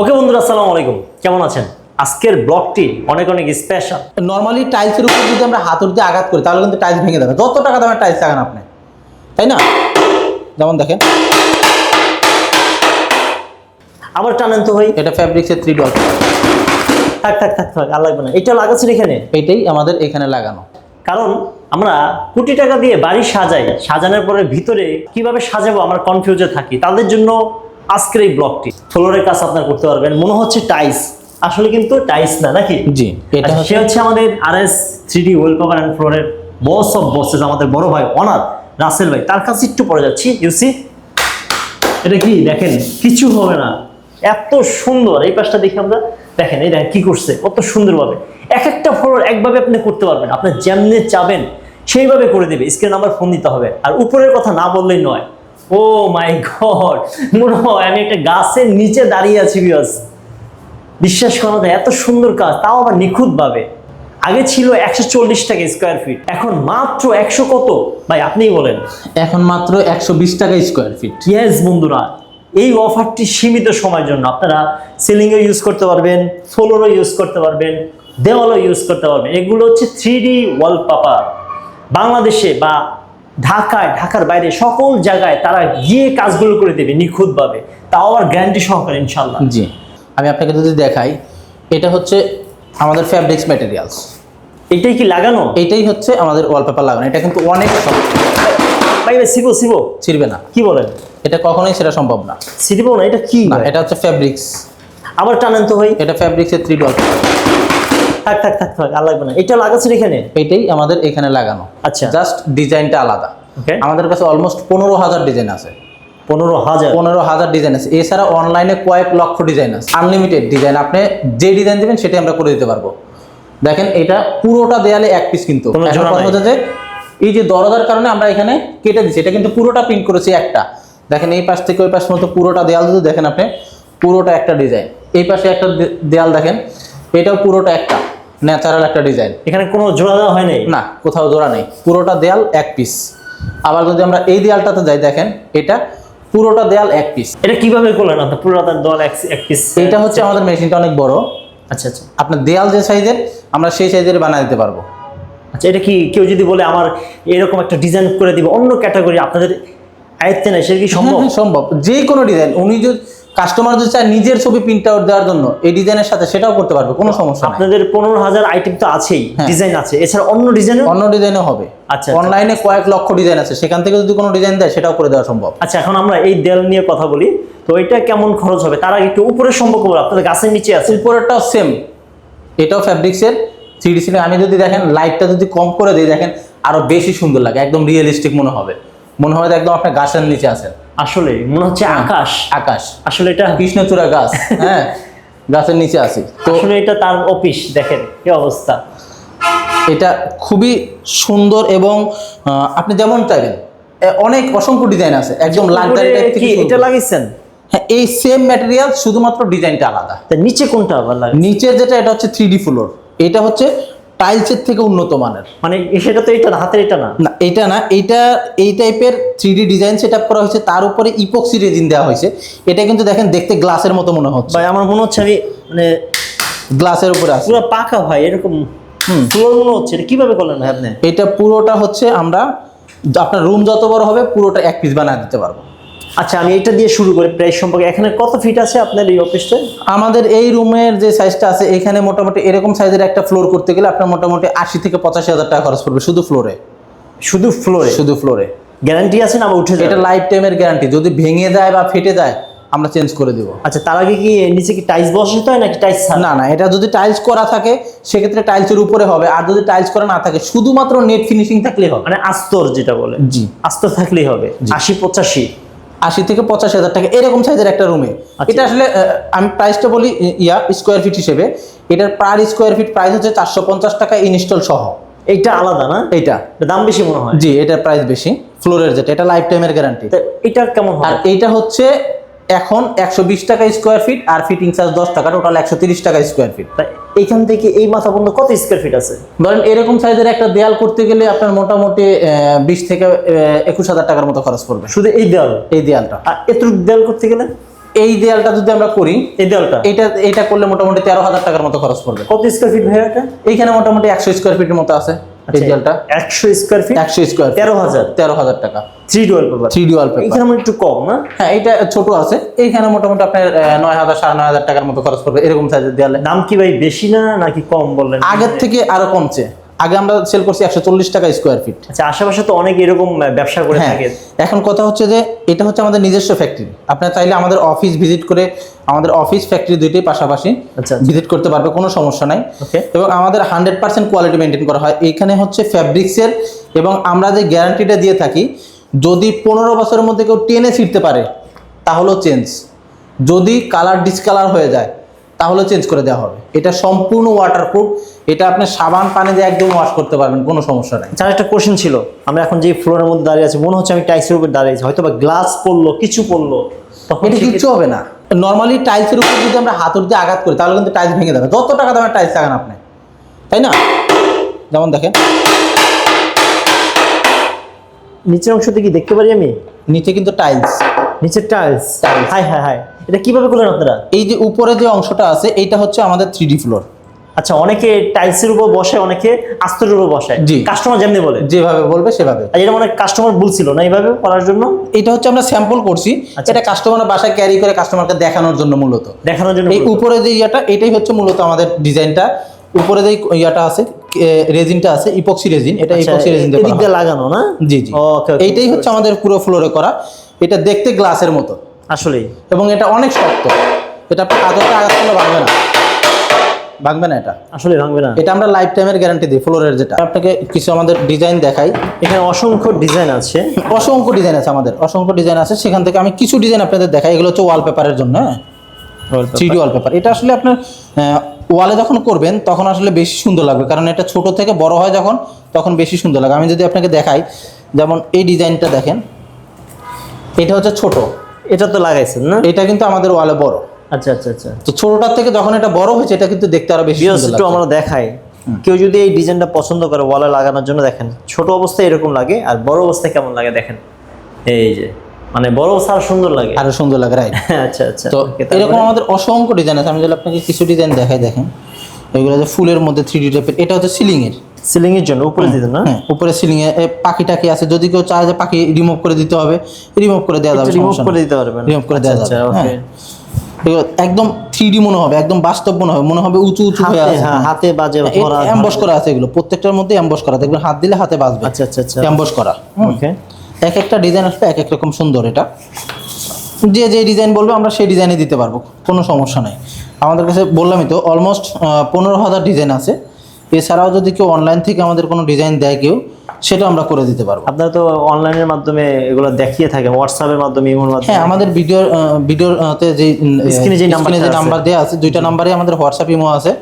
ওকে বন্ধুরা আসসালামু আলাইকুম। কেমন আছেন? আজকের ব্লগটি অনেক অনেক স্পেশাল নর্মালি টাইলসের উপর যদি আমরা হাতুড়ি দিয়ে আঘাত করি তাহলে কিন্তু টাইলস ভেঙে যাবে। যত টাকা দামের টাইলস লাগান আপনি তাই না? যেমন দেখেন। আবার টানেন তো ভাই। এটা ফ্যাব্রিক্সের থ্রি ডল থাক থাক থাক থাক আর লাগবে না। এটা লাগাচ্ছেন এখানে? এইটাই আমাদের এখানে লাগানো। কারণ আমরা কোটি টাকা দিয়ে বাড়ি সাজাই। সাজানোর পরে ভিতরে কীভাবে সাজাবো আমরা কনফিউজে থাকি। তাদের জন্য আজকের এই ব্লগটি। ফ্লোরের কাজ আপনার করতে পারবেন। মনে হচ্ছে টাইস। আসলে কিন্তু টাইস না নাকি? জি এটা আচ্ছা, সে হচ্ছে আমাদের R S three D wall cover and ফ্লোরের বস অফ বসেস আমাদের বড় ভাই অনার রাসেল ভাই। তার কাছে একটু পরে যাচ্ছি। ইউসি এটা কি? দেখেন কিছু হবে না। এত সুন্দর। এই পাশটা দেখে আমরা। দেখেন এই দেখেন কি করছে। কত সুন্দরভাবে। এক একটা ফ্লোর একভাবে আপনি করতে পারবেন। আপনি যেমনে চাবেন সেইভাবে করে দেবে। স্ক্রিন নাম্বার ফোন দিতে হবে। আর উপরের কথা না বললেই নয়। ও মাই গড মনে হয় আমি একটা গাছের নিচে দাঁড়িয়ে আছি বিয়াস বিশ্বাস করা যায় এত সুন্দর কাজ তাও আবার নিখুঁতভাবে। আগে ছিল একশো চল্লিশ টাকা স্কোয়ার ফিট এখন মাত্র একশো কত? ভাই আপনিই বলেন। এখন মাত্র একশো বিশ টাকা স্কোয়ার ফিট ইয়েস বন্ধুরা এই অফারটি সীমিত সময়ের জন্য। আপনারা সিলিংও ইউজ করতে পারবেন ফ্লোরও ইউজ করতে পারবেন দেওয়ালও ইউজ করতে পারবেন। এগুলো হচ্ছে থ্রি ডি ওয়ালপেপার বাংলাদেশে বা ঢাকায় ঢাকার বাইরে সকল জায়গায় তারা গিয়ে কাজগুলো করে দেবে নিখুঁতভাবে। তাও আবার গ্যারান্টি সহকারে ইনশাল্লাহ জি। আমি আপনাকে যদি দেখাই এটা হচ্ছে আমাদের ফ্যাব্রিক্স ম্যাটেরিয়ালস এটাই কি লাগানো? এটাই হচ্ছে আমাদের ওয়ালপেপার লাগানো। এটা কিন্তু অনেক ভাই ভাই সিবো সিবো ছিড়বে না। কি বলেন? এটা কখনোই সেটা সম্ভব না। না এটা কি এটা হচ্ছে ফ্যাব্রিক্স আবার টানেন তো ভাই। এটা ফ্যাব্রিক্সের থ্রি ডল থাক থাক থাক থাক আর লাগবে না। এটা লাগাচ্ছেন এখানে? এটাই আমাদের এখানে লাগানো। আচ্ছা। জাস্ট ডিজাইনটা আলাদা। আমাদের কাছে অলমোস্ট পনেরো হাজার ডিজাইন আছে। পনেরো হাজার? পনেরো হাজার ডিজাইন আছে। এছাড়া অনলাইনে কয়েক লক্ষ ডিজাইন আছে। Unlimited design. আপনি যে ডিজাইন দিবেন সেটাই আমরা করে দিতে পারব। দেখেন এটা পুরোটা দেয়ালে এক পিস কিন্তু। যে এই যে দরজার কারণে আমরা এখানে কেটে দিচ্ছি এটা কিন্তু পুরোটা প্রিন্ট করেছি একটা। দেখেন এই পাশ থেকে ওই পাশ মতো পুরোটা দেয়াল যদি দেখেন আপনি পুরোটা একটা ডিজাইন। এই পাশে একটা দেয়াল দেখেন এটাও পুরোটা একটা। ন্যাচারাল একটা ডিজাইন। এখানে কোনো জোড়া দেওয়া হয় নাই? না কোথাও জোড়া নেই। পুরোটা দেয়াল এক পিস আবার যদি আমরা এই দেয়ালটাতে যাই দেখেন এটা পুরোটা দেয়াল এক পিস এটা কীভাবে করলেন আপনার পুরোটা দল এক পিস এটা হচ্ছে আমাদের মেশিনটা অনেক বড়। আচ্ছা আচ্ছা। আপনার দেয়াল যে সাইজের আমরা সেই সাইজের বানিয়ে দিতে পারব। আচ্ছা এটা কি কেউ যদি বলে আমার এরকম একটা ডিজাইন করে দিবে অন্য ক্যাটাগরি আপনাদের আয়ত্তে নাই সেটা কি সম্ভব? হ্যাঁ, হ্যাঁ, সম্ভব। যে কোনো ডিজাইন উনি যদি কাস্টমার যদি চায় নিজের ছবি প্রিন্ট আউট দেওয়ার জন্য এই ডিজাইনের সাথে সেটাও করতে পারবে কোনো সমস্যা আপনাদের পনেরো হাজার আইটেম তো আছেই হ্যাঁ। ডিজাইন আছে। এছাড়া অন্য ডিজাইনও অন্য ডিজাইনও হবে। আচ্ছা, আচ্ছা। অনলাইনে কয়েক লক্ষ ডিজাইন আছে সেখান থেকে যদি কোনো ডিজাইন দেয় সেটাও করে দেওয়া সম্ভব। আচ্ছা এখন আমরা এই দেয়াল নিয়ে কথা বলি। তো এটা কেমন খরচ হবে? তারা একটু উপরের সম্পর্ক বলো আপনাদের গাছের নিচে আছে? উপরেরটাও সেম এটাও ফ্যাব্রিক্সের থ্রি ডি আমি যদি দেখেন লাইটটা যদি কম করে দিই দেখেন আরও বেশি সুন্দর লাগে একদম রিয়েলিস্টিক মনে হবে। মনে হয় একদম আপনার গাছের নিচে আছেন। আসলে মনে হচ্ছে হ্যাঁ। আকাশ। আকাশ। আসলে এটা কৃষ্ণচূড়া গাছ হ্যাঁ গাছের নিচে আছি। তো আসলে এটা তার অফিস দেখেন কি অবস্থা। এটা খুবই সুন্দর এবং আপনি যেমন চাইবেন অনেক অসংখ্য ডিজাইন আছে একদম লাক্সারি টাইপ থেকে এটা লাগিয়েছেন? হ্যাঁ এই সেম ম্যাটেরিয়াল শুধুমাত্র ডিজাইনটা আলাদা। নিচে কোনটা আবার নিচের যেটা এটা হচ্ছে থ্রি ডি ফ্লোর এটা হচ্ছে টাইলসের থেকে উন্নত মানের। মানে সেটা তো এটা না হাতের এটা না? না এটা না এটা এই টাইপের থ্রি ডিজাইন সেট করা হয়েছে তার উপরে ইপক্সি রেজিন দেওয়া হয়েছে। এটা কিন্তু দেখেন দেখতে গ্লাসের মতো মনে হচ্ছে। ভাই আমার মনে হচ্ছে আমি মানে গ্লাসের উপরে আছে। পুরো পাকা ভাই এরকম হুম। ফ্লোর মনে হচ্ছে এটা কীভাবে করলেন আপনি? এটা পুরোটা হচ্ছে আমরা আপনার রুম যত বড় হবে পুরোটা এক পিস বানিয়ে দিতে পারব। আচ্ছা আমি এটা দিয়ে শুরু করি প্রাইস সম্পর্কে। এখানে কত ফিট আছে আপনার এই অফিসটা আমাদের এই রুমের যে সাইজটা আছে এখানে মোটামুটি এরকম সাইজের একটা ফ্লোর করতে গেলে আপনার মোটামুটি আশি থেকে পঁচাশি হাজার টাকা খরচ পড়বে শুধু ফ্লোরে শুধু ফ্লোরে শুধু ফ্লোরে গ্যারান্টি আছে না উঠে এটা লাইফ টাইমের গ্যারান্টি যদি ভেঙে যায় বা ফেটে যায় আমরা চেঞ্জ করে দেবো। আচ্ছা তার আগে কি নিচে কি টাইলস বসাতে হয় নাকি টাইলস না না এটা যদি টাইলস করা থাকে সেক্ষেত্রে টাইলসের উপরে হবে। আর যদি টাইলস করা না থাকে শুধুমাত্র নেট ফিনিশিং থাকলেই হবে। মানে আস্তর যেটা বলে। জি। আস্তর থাকলেই হবে। আশি পঁচাশি। আশি থেকে পঁচাশি হাজার টাকা এরকম সাইজের একটা রুমে আচ্ছা। এটা আসলে আমি প্রাইসটা বলি ইয়া স্কোয়ার ফিট হিসেবে। এটার পার স্কোয়ার ফিট প্রাইস হচ্ছে চারশো পঞ্চাশ টাকা ইনস্টল সহ। এইটা আলাদা না? এইটা। দাম বেশি মনে হয়? জি এটার প্রাইস বেশি ফ্লোরের যেটা এটা লাইফ টাইমের গ্যারান্টি এটা কেমন আর এইটা হচ্ছে এখন একশো বিশ টাকা স্কোয়ার ফিট আর ফিটিং চার্জ দশ টাকা টোটাল একশো তিরিশ টাকা স্কোয়ার ফিট তা এইখান থেকে এই মাথা পর্যন্ত কত স্কোয়ার ফিট আছে? ধরেন এরকম সাইজের একটা দেয়াল করতে গেলে আপনার মোটামুটি বিশ থেকে একুশ হাজার টাকার মতো খরচ পড়বে। শুধু এই দেয়াল? এই দেয়ালটা। আর এত দেয়াল করতে গেলে? এই দেয়ালটা যদি আমরা করি এই দেয়ালটা? এটা এটা করলে মোটামুটি তেরো হাজার টাকার মতো খরচ পড়বে। কত স্কোয়ার ফিট ভাইয়া এটা? এইখানে মোটামুটি একশো স্কোয়ার ফিটের মতো আছে। দেয়ালটা একশো স্কোয়ার ফিট একশো স্কোয়ার তেরো হাজার। তেরো হাজার টাকা। Three D wall paper three D wall paper এখানে একটু কম না? হ্যাঁ এটা ছোট আছে। এইখানে মোটামুটি আপনার আহ, নয় হাজার সাড়ে নয় হাজার টাকার মতো খরচ করবে এরকম সাইজের দেয়ালে। নাম কি ভাই বেশি না নাকি কম বললেন? আগের থেকে আরও কমছে। আগে আমরা সেল করছি একশো চল্লিশ টাকা স্কোয়ার ফিট আচ্ছা আশেপাশে তো অনেক এরকম ব্যবসা করে হ্যাঁ থাকে। এখন কথা হচ্ছে যে এটা হচ্ছে আমাদের নিজস্ব ফ্যাক্টরি আপনারা চাইলে আমাদের অফিস ভিজিট করে আমাদের অফিস ফ্যাক্টরি দুইটাই পাশাপাশি আচ্ছা, আচ্ছা। ভিজিট করতে পারবে কোনো সমস্যা নাই. এবং আমাদের হান্ড্রেড পার্সেন্ট কোয়ালিটি মেনটেন করা হয়। এইখানে হচ্ছে ফ্যাব্রিক্সের এবং আমরা যে গ্যারান্টিটা দিয়ে থাকি যদি পনেরো বছরের মধ্যে কেউ টেনে ছিঁড়তে পারে তাহলেও চেঞ্জ যদি কালার ডিসকালার হয়ে যায় তাহলে চেঞ্জ করে দেওয়া হবে। এটা সম্পূর্ণ ওয়াটারপ্রুফ এটা আপনি সাবান পানি দিয়ে একদম ওয়াশ করতে পারবেন কোনো সমস্যা নাই। আচ্ছা একটা কোশ্চেন ছিল আমরা এখন যে ফ্লোরের মধ্যে দাঁড়িয়ে আছি মনে হচ্ছে আমি টাইসের উপর দাঁড়িয়ে আছি হয়তো বা গ্লাস পড়ল কিছু পড়ল তখন এটা কিচ্ছু হবে না। নর্মালি টাইলসের উপর যদি আমরা হাতুড় দিয়ে আঘাত করি তাহলে কিন্তু টাইলস ভেঙে যাবে। যত টাকা দামের টাইলস লাগান আপনি তাই না? যেমন দেখেন। নিচের অংশ থেকে দেখতে পারি আমি? নিচে কিন্তু টাইলস নিচের tiles Tiles। Hi hi hi এটা কীভাবে করলেন আপনারা? এই যে উপরে যে অংশটা আছে এইটা হচ্ছে আমাদের থ্রি ফ্লোর আচ্ছা অনেকে টাইলসের উপর বসে অনেকে আস্তরের উপর বসে। জি। কাস্টমার যেমনি বলে। যেভাবে বলবে সেভাবে। আর এটা মানে কাস্টমার বলছিল না এইভাবে করার জন্য? এটা হচ্ছে আমরা স্যাম্পল করছি। আচ্ছা। এটা কাস্টমার বাসায় ক্যারি করে কাস্টমারকে দেখানোর জন্য মূলত। দেখানোর জন্য এই উপরে যে ইয়াটা এটাই হচ্ছে মূলত আমাদের ডিজাইনটা উপরে যে ইয়াটা আছে রেজিনটা আছে ইপক্সি রেজিন এটা আচ্ছা, ইপক্সি রেজিন দিয়ে লাগানো না? জি জি। এইটাই হচ্ছে আমাদের পুরো ফ্লোরে করা। এটা দেখতে গ্লাসের মতো। আসলেই এবং এটা অনেক শক্ত। এটা আপনি আদতে আঘাত করলে ভাঙবে না। ভাঙবে না এটা। আসলে ভাঙবে না। এটা আমরা লাইফ টাইমের গ্যারান্টি দিই ফ্লোরের যেটা। আপনাকে কিছু আমাদের ডিজাইন দেখাই। এখানে অসংখ্য ডিজাইন আছে। অসংখ্য ডিজাইন আছে আমাদের। অসংখ্য ডিজাইন আছে। সেখান থেকে আমি কিছু ডিজাইন আপনাদের দেখাই। এগুলো হচ্ছে ওয়ালপেপারের জন্য হ্যাঁ? থ্রি ডি ওয়ালপেপার এটা আসলে আপনার ওয়ালে যখন করবেন তখন আসলে বেশি সুন্দর লাগবে। কারণ এটা ছোট থেকে বড় হয় যখন তখন বেশি সুন্দর লাগে। আমি যদি আপনাকে দেখাই যেমন এই ডিজাইনটা দেখেন এটা হচ্ছে ছোট। এটা তো লাগাইছেন না? এটা কিন্তু আমাদের ওয়ালে বড়। আচ্ছা আচ্ছা আচ্ছা। তো ছোটটার থেকে যখন এটা বড় হয়েছে এটা কিন্তু দেখতে আরও বেশি একটু আমরা দেখাই। কেউ যদি এই ডিজাইনটা পছন্দ করে ওয়ালে লাগানোর জন্য দেখেন ছোট অবস্থায় এরকম লাগে আর বড় অবস্থায় কেমন লাগে দেখেন। এই যে মানে বড় অবস্থা সার সুন্দর লাগে। আরও সুন্দর লাগে রাইট আচ্ছা আচ্ছা তো এরকম আমাদের অসংখ্য ডিজাইন আছে। আমি যদি আপনাকে কিছু ডিজাইন দেখাই দেখেন। এগুলো যে ফুলের মধ্যে থ্রি ডি টাইপের এটা হচ্ছে সিলিং এর। সিলিং এর জন্য উপরে দিতেন না? উপরে সিলিং এ পাখি টাকি আছে যদি কেউ চায় যে পাখি রিমুভ করে দিতে হবে রিমুভ করে দেওয়া যাবে রিমুভ করে দিতে পারবেন। রিমুভ করে দেওয়া আচ্ছা, যাবে ওকে হ্যাঁ। একদম থ্রি ডি মনে হবে একদম বাস্তব মনে হবে মনে হবে উঁচু উঁচু হয়ে আছে। হ্যাঁ হাতে বাজে অ্যাম্বস করা আছে এগুলো প্রত্যেকটার মধ্যে অ্যাম্বস করা দেখবেন হাত দিলে হাতে বাজবে। আচ্ছা আচ্ছা আচ্ছা। অ্যাম্বস করা ওকে এক একটা ডিজাইন আসবে এক এক রকম সুন্দর এটা। যে যে ডিজাইন বলবে আমরা সেই ডিজাইনে দিতে পারব কোনো সমস্যা নাই। আমাদের কাছে বললামই তো অলমোস্ট পনেরো হাজার ডিজাইন আছে। এছাড়াও যদি কেউ অনলাইন থেকে আমাদের কোনো ডিজাইন দেয় কেউ সেটা আমরা করে দিতে পারব। আপনারা তো অনলাইনের মাধ্যমে এগুলো দেখিয়ে থাকে হোয়াটসঅ্যাপের মাধ্যমে ইমোর মাধ্যমে। হ্যাঁ আমাদের ভিডিও ভিডিওতে যে স্ক্রিনে যে নাম্বারটা যে। নাম্বার দেওয়া আছে। দুইটা নাম্বারে আমাদের হোয়াটসঅ্যাপ ইমো আছে।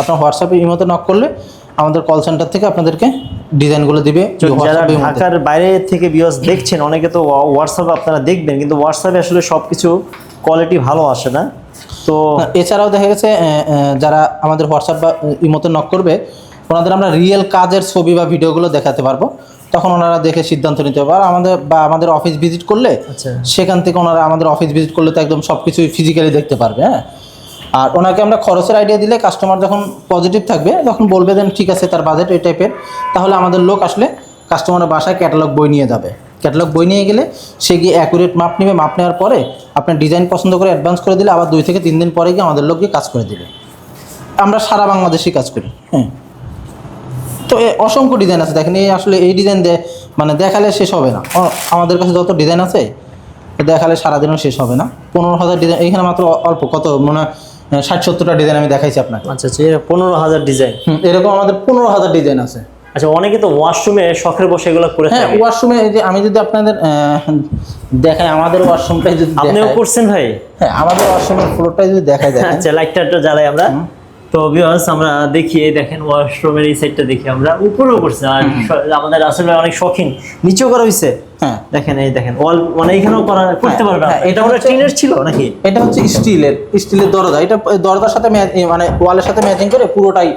আপনার হোয়াটসঅ্যাপে ইমোতে নক করলে আমাদের কল সেন্টার থেকে আপনাদেরকে ডিজাইনগুলো দিবে যারা ঢাকার বাইরে থেকে বিয়স দেখছেন অনেকে তো হোয়াটসঅ্যাপে আপনারা দেখবেন কিন্তু হোয়াটসঅ্যাপে আসলে সব কিছু কোয়ালিটি ভালো আসে না। তো এছাড়াও দেখা গেছে যারা আমাদের হোয়াটসঅ্যাপ বা ইমোতে নক করবে ওনাদের আমরা রিয়েল কাজের ছবি বা ভিডিওগুলো দেখাতে পারব। তখন ওনারা দেখে সিদ্ধান্ত নিতে পারবে। আর আমাদের বা আমাদের অফিস ভিজিট করলে আচ্ছা। সেখান থেকে ওনারা আমাদের অফিস ভিজিট করলে তো একদম সব কিছুই ফিজিক্যালি দেখতে পারবে হ্যাঁ? আর ওনাকে আমরা খরচের আইডিয়া দিলে কাস্টমার যখন পজিটিভ থাকবে তখন বলবে দেন ঠিক আছে তার বাজেট এই টাইপের তাহলে আমাদের লোক আসলে কাস্টমারের বাসায় ক্যাটালগ বই নিয়ে যাবে। ক্যাটালগ বই নিয়ে গেলে সে গিয়ে অ্যাকুরেট মাপ নেবে মাপ নেওয়ার পরে আপনার ডিজাইন পছন্দ করে অ্যাডভান্স করে দিলে আবার দুই থেকে তিন দিন পরে গিয়ে আমাদের লোক গিয়ে কাজ করে দেবে। আমরা সারা বাংলাদেশেই কাজ করি হ্যাঁ। তো এ অসংখ্য ডিজাইন আছে দেখেন এই আসলে এই ডিজাইন দে মানে দেখালে শেষ হবে না। আমাদের কাছে যত ডিজাইন আছে দেখালে সারাদিনও শেষ হবে না। পনেরো হাজার ডিজাইন এখানে মাত্র অল্প কত মানে ষাট সত্তরটা ডিজাইন আমি দেখাইছি আপনাকে। আচ্ছা আচ্ছা পনেরো হাজার ডিজাইন হুম, এরকম আমাদের পনেরো হাজার ডিজাইন আছে। আচ্ছা অনেকে তো ওয়াশরুমে শখের বসে এগুলো করে হ্যাঁ থাকে। ওয়াশরুমে এই যে আমি যদি আপনাদের দেখাই আমাদের ওয়াশরুমটাই যদি আপনিও করছেন ভাই? হ্যাঁ আমাদের ওয়াশরুমের ফ্লোরটাই যদি দেখাই দেখেন। আচ্ছা লাইটটা জ্বালাই আমরা। তো ভিউয়ার্স আমরা দেখি এই দেখেন ওয়াশরুমের এই সাইডটা দেখি আমরা। উপরেও করছি আর আমাদের আসলে অনেক শখিন। নিচেও করা হয়েছে হ্যাঁ। দেখেন এই দেখেন ওয়াল মানে এখানেও করা করতে হ্যাঁ, পারবে না এটা আমরা টিনের ছিল নাকি? এটা হচ্ছে স্টিলের স্টিলের দরজা। এটা দরজার সাথে মানে ওয়ালের সাথে ম্যাচিং করে পুরোটাই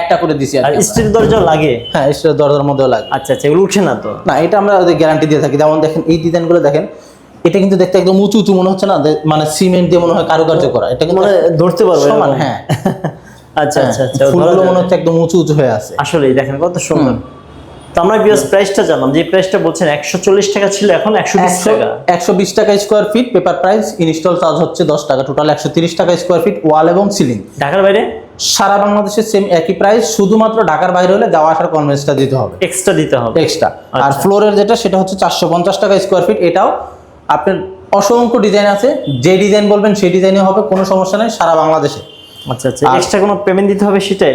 একটা করে দিছি আর স্টিল দরজা লাগে? হ্যাঁ স্টিলের দরজার মধ্যেও লাগে। আচ্ছা আচ্ছা এগুলো উঠছে না তো? না এটা আমরা গ্যারান্টি দিয়ে থাকি। যেমন দেখেন এই ডিজাইনগুলো দেখেন এটা কিন্তু দেখতে একদম উঁচু উঁচু মনে হচ্ছে না? মানে সিমেন্ট দিয়ে মনে হয় কারুকার্য করা। এটা কিন্তু মানে ধরতে পারবে সমান হ্যাঁ। আচ্ছা আচ্ছা আচ্ছা ফুলগুলো মনে হচ্ছে একদম উঁচু উঁচু হয়ে আছে। আসলে দেখেন কত সুন্দর। তো আমরা বিএস প্রাইসটা জানলাম। যে প্রাইসটা বলছেন একশো চল্লিশ টাকা ছিল এখন একশো বিশ টাকা। একশো বিশ টাকা square feet paper price install charge হচ্ছে দশ টাকা। টোটাল একশো তিরিশ টাকা স্কোয়ার ফিট ওয়াল এবং সিলিং ঢাকার বাইরে? সারা বাংলাদেশের সেম একই প্রাইস শুধুমাত্র ঢাকার বাইরে হলে যাওয়া আসার কনভেন্সটা দিতে হবে। এক্সট্রা দিতে হবে। এক্সট্রা আর আচ্ছা। ফ্লোরের যেটা সেটা হচ্ছে চারশো পঞ্চাশ টাকা স্কোয়ার ফিট এটাও আপনার অসংখ্য ডিজাইন আছে। যে ডিজাইন বলবেন সেই ডিজাইনে হবে কোনো সমস্যা নেই সারা বাংলাদেশে। আচ্ছা আচ্ছা। এক্সট্রা কোনো পেমেন্ট দিতে হবে সেটাই?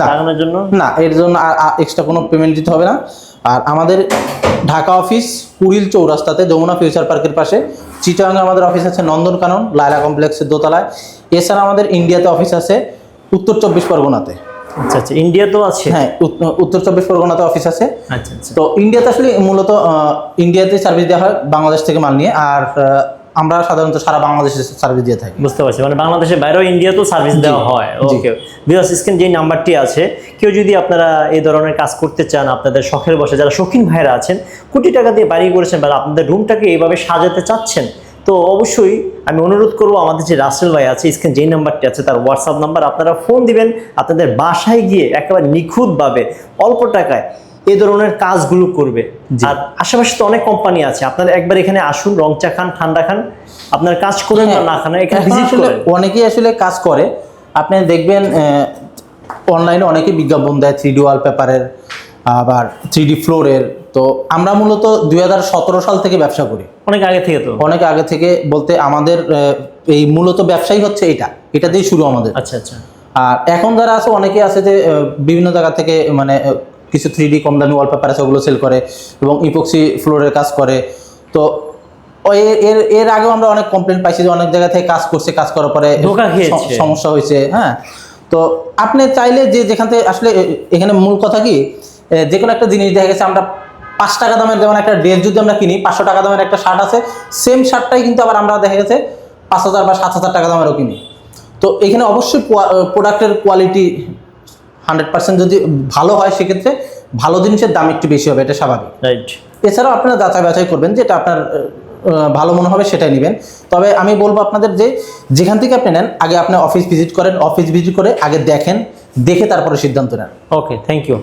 না। লাগানোর জন্য? না এর জন্য এক্সট্রা কোনো পেমেন্ট দিতে হবে না। আর আমাদের ঢাকা অফিস কুড়িল চৌরাস্তাতে যমুনা ফিউচার পার্কের পাশে। চিটাগাঙ্গে আমাদের অফিস আছে নন্দনকানন লায়লা কমপ্লেক্সের দোতলায়। এছাড়া আমাদের ইন্ডিয়াতে অফিস আছে। উত্তর চব্বিশ পরগনাতে। আচ্ছা আচ্ছা ইন্ডিয়া তো আছে? হ্যাঁ উত্তর চব্বিশ পরগনাতে অফিস আছে। আচ্ছা আচ্ছা। তো ইন্ডিয়াতে আসলে মূলত ইন্ডিয়াতে সার্ভিস দেওয়া হয় বাংলাদেশ থেকে মাল নিয়ে। আর আমরা সাধারণত সারা বাংলাদেশে সার্ভিস দিয়ে থাকি। বুঝতে পারছি মানে বাংলাদেশের বাইরেও ইন্ডিয়াতেও সার্ভিস দেওয়া হয়। ওকে বিকজ স্ক্রিন যে নাম্বারটি আছে কেউ যদি আপনারা এই ধরনের কাজ করতে চান আপনাদের শখের বসে যারা শৌখিন ভাইরা আছেন কোটি টাকা দিয়ে বাড়ি করেছেন বা আপনাদের রুমটাকে এইভাবে সাজাতে চাচ্ছেন তো অবশ্যই আমি অনুরোধ করব আমাদের যে রাসেল ভাই আছে স্ক্রিন যেই নাম্বারটি আছে তার হোয়াটসঅ্যাপ নাম্বার আপনারা ফোন দিবেন আপনাদের বাসায় গিয়ে একেবারে নিখুঁতভাবে অল্প টাকায় এ ধরনের কাজগুলো করবে। আর আশেপাশে তো অনেক কোম্পানি আছে আপনারা একবার এখানে আসুন রং চা খান ঠান্ডা খান আপনার কাজ করেন বা না খান এখানে ভিজিট করেন। অনেকেই আসলে কাজ করে আপনি দেখবেন অনলাইনে অনেকে বিজ্ঞাপন দেয় থ্রি ডি ওয়ালপেপারের আবার থ্রি ডি ফ্লোরের তো আমরা মূলত দুই হাজার সতেরো সাল থেকে ব্যবসা করি। অনেক আগে থেকে তো? অনেক আগে থেকে বলতে আমাদের এই মূলত ব্যবসাই হচ্ছে এটা। এটা দিয়েই শুরু আমাদের। আচ্ছা আচ্ছা। আর এখন যারা আছে অনেকে আছে যে বিভিন্ন জায়গা থেকে মানে কিছু থ্রি ডি কম দামি ওয়ালপেপার আছে ওগুলো সেল করে এবং ইপক্সি ফ্লোরের কাজ করে। তো এর- এর আগেও আমরা অনেক কমপ্লেন পাইছি যে অনেক জায়গা থেকে কাজ করছে কাজ করার পরে সমস্যা হয়েছে হ্যাঁ। তো আপনি চাইলে যে যেখান থেকে আসলে এখানে মূল কথা কি? যে কোনো একটা জিনিস দেখা গেছে আমরা পাঁচ টাকা দামের যেমন একটা ড্রেস যদি আমরা কিনি পাঁচশো টাকা দামের একটা শার্ট আছে সেম শার্টটাই কিন্তু আবার আমরা দেখা গেছে পাঁচ হাজার বা সাত হাজার টাকা দামেরও কিনি। তো এখানে অবশ্যই প্রোডাক্টের কোয়ালিটি হান্ড্রেড পার্সেন্ট যদি ভালো হয় সেক্ষেত্রে ভালো জিনিসের দাম একটু বেশি হবে এটা স্বাভাবিক। রাইট এছাড়াও আপনারা যাচাই বাছাই করবেন যেটা আপনার ভালো মনে হবে সেটাই নেবেন। তবে আমি বলব আপনাদের যে যেখান থেকে আপনি নেন আগে আপনি অফিস ভিজিট করেন অফিস ভিজিট করে আগে দেখেন দেখে তারপরে সিদ্ধান্ত নেন। Okay thank you